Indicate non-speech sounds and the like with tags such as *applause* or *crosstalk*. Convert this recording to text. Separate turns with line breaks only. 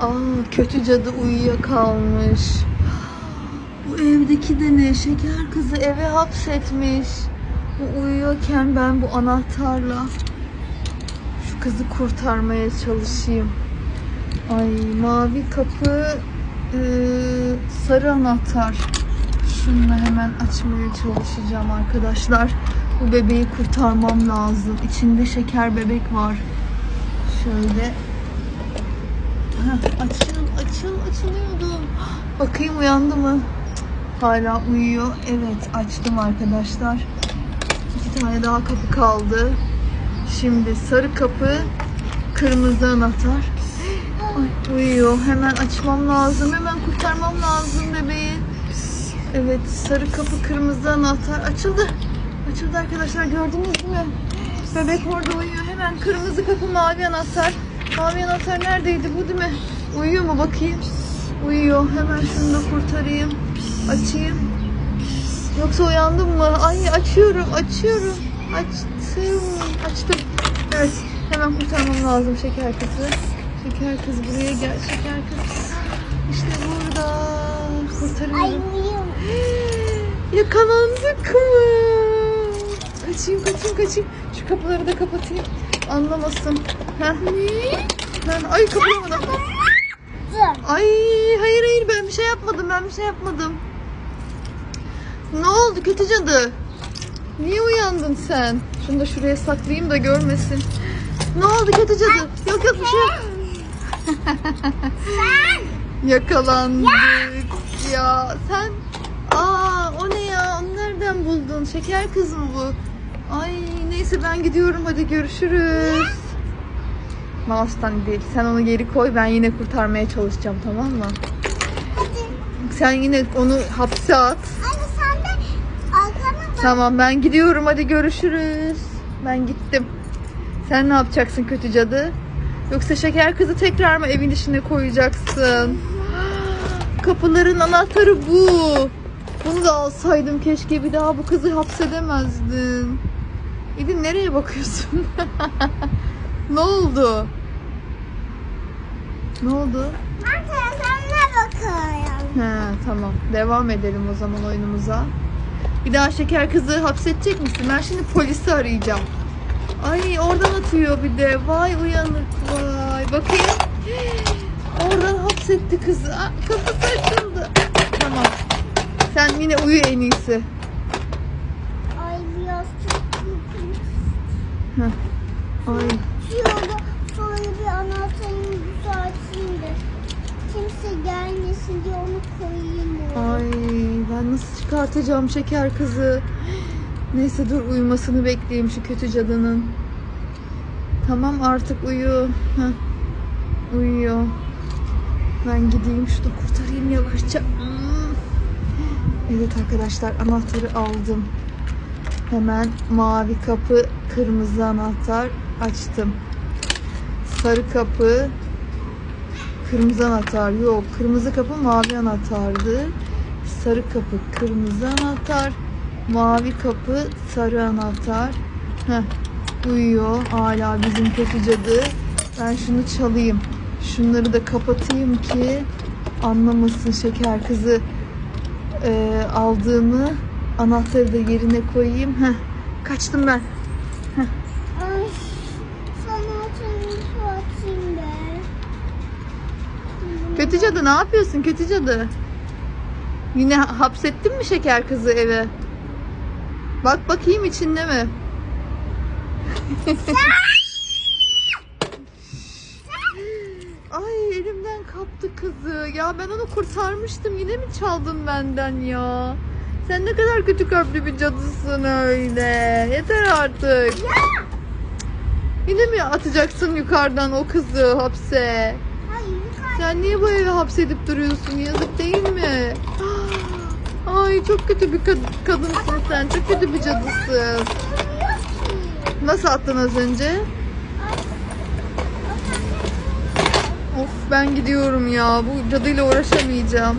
Aa kötü cadı uyuyakalmış. Bu evdeki de ne? Şeker kızı eve hapsetmiş. Bu uyuyorken ben bu anahtarla şu kızı kurtarmaya çalışayım. Ay mavi kapı eee, sarı anahtar. Şununla hemen açmaya çalışacağım arkadaşlar. Bu bebeği kurtarmam lazım. İçinde şeker bebek var. Şöyle. Heh, açıl, açıl, açılıyordu. Bakayım uyandı mı? Hala uyuyor. Evet, açtım arkadaşlar. İki tane daha kapı kaldı. Şimdi sarı kapı, kırmızı anahtar. Ay, uyuyor. Hemen açmam lazım. Hemen kurtarmam lazım bebeği. Evet, sarı kapı, kırmızı anahtar açıldı. Açıldı arkadaşlar gördünüz mü? Bebek orada uyuyor. Hemen kırmızı kapı, mavi anahtar. Mavi anahtar neredeydi bu değil mi? Uyuyor mu bakayım? Uyuyor. Hemen şunu da kurtarayım. Açayım. Yoksa uyandım mı? Ay açıyorum, açıyorum. Açtım, açtım. Evet, hemen kurtarmam lazım şeker kızı. Şeker kız buraya gel, şeker kız. İşte burada.
Ay
Kurtarıyorum.
uyuyorum. *gasps*
Yakalandık mı? Kaçayım kaçayım kaçayım. Şu kapıları da kapatayım. Anlamasın. Heh. Ben, ay kapatamadım. Ay hayır hayır ben bir şey yapmadım ben bir şey yapmadım. Ne oldu kötü cadı? Niye uyandın sen? Şunu da şuraya saklayayım da görmesin. Ne oldu kötü cadı? Yok yok bir şey yok. *laughs* Yakalandık ya. Sen aa o ne ya? Onu nereden buldun? Şeker kız mı bu? Ay neyse ben gidiyorum hadi görüşürüz. Mouse'tan değil. Sen onu geri koy ben yine kurtarmaya çalışacağım tamam mı?
Hadi.
Sen yine onu hapse at.
Anne sen de bak.
Tamam ben gidiyorum hadi görüşürüz. Ben gittim. Sen ne yapacaksın kötü cadı? Yoksa şeker kızı tekrar mı evin içine koyacaksın? *gasps* Kapıların anahtarı bu. Bunu da alsaydım keşke bir daha bu kızı hapsedemezdim. İdin nereye bakıyorsun? *laughs* ne oldu? Ne oldu?
Ben telefonuna bakıyorum.
He tamam. Devam edelim o zaman oyunumuza. Bir daha şeker kızı hapsedecek misin? Ben şimdi polisi arayacağım. Ay oradan atıyor bir de. Vay uyanık vay. Bakayım. *gasps* Oradan hapsetti kızı. Aa, kafası açıldı. Tamam. Sen yine uyu en iyisi.
Ay biraz çok korkunç.
Heh. Ay.
Şu yolda şöyle bir anahtarını düzelteyim de. Kimse gelmesin diye onu koyayım oraya.
Ay ben nasıl çıkartacağım şeker kızı? Neyse dur uyumasını bekleyeyim şu kötü cadının. Tamam artık uyu. Heh. Uyuyor. Ben gideyim şunu kurtarayım yavaşça. Evet arkadaşlar anahtarı aldım. Hemen mavi kapı, kırmızı anahtar açtım. Sarı kapı, Kırmızı anahtar yok. Kırmızı kapı mavi anahtardı. Sarı kapı kırmızı anahtar. Mavi kapı sarı anahtar. Heh, uyuyor hala bizim kötü cadı. Ben şunu çalayım. Şunları da kapatayım ki anlamasın şeker kızı Ee, aldığımı anahtarı da yerine koyayım. Heh, kaçtım ben.
Ay, sana düzelteyim de.
Kötü cadı ne yapıyorsun kötü cadı? Yine hapsettin mi şeker kızı eve? Bak bakayım içinde mi? Ay elimden kaptı kızı. Ya ben onu kurtarmıştım. Yine mi çaldın benden ya? Sen ne kadar kötü kalpli bir cadısın öyle. Yeter artık. Yine mi atacaksın yukarıdan o kızı hapse?
Hayır.
Sen niye bu eve hapsedip duruyorsun? Yazık değil mi? *gasps* Ay çok kötü bir kad- kadınsın sen. Çok kötü bir cadısın. Nasıl attın az önce? Of ben gidiyorum ya. Bu cadıyla uğraşamayacağım.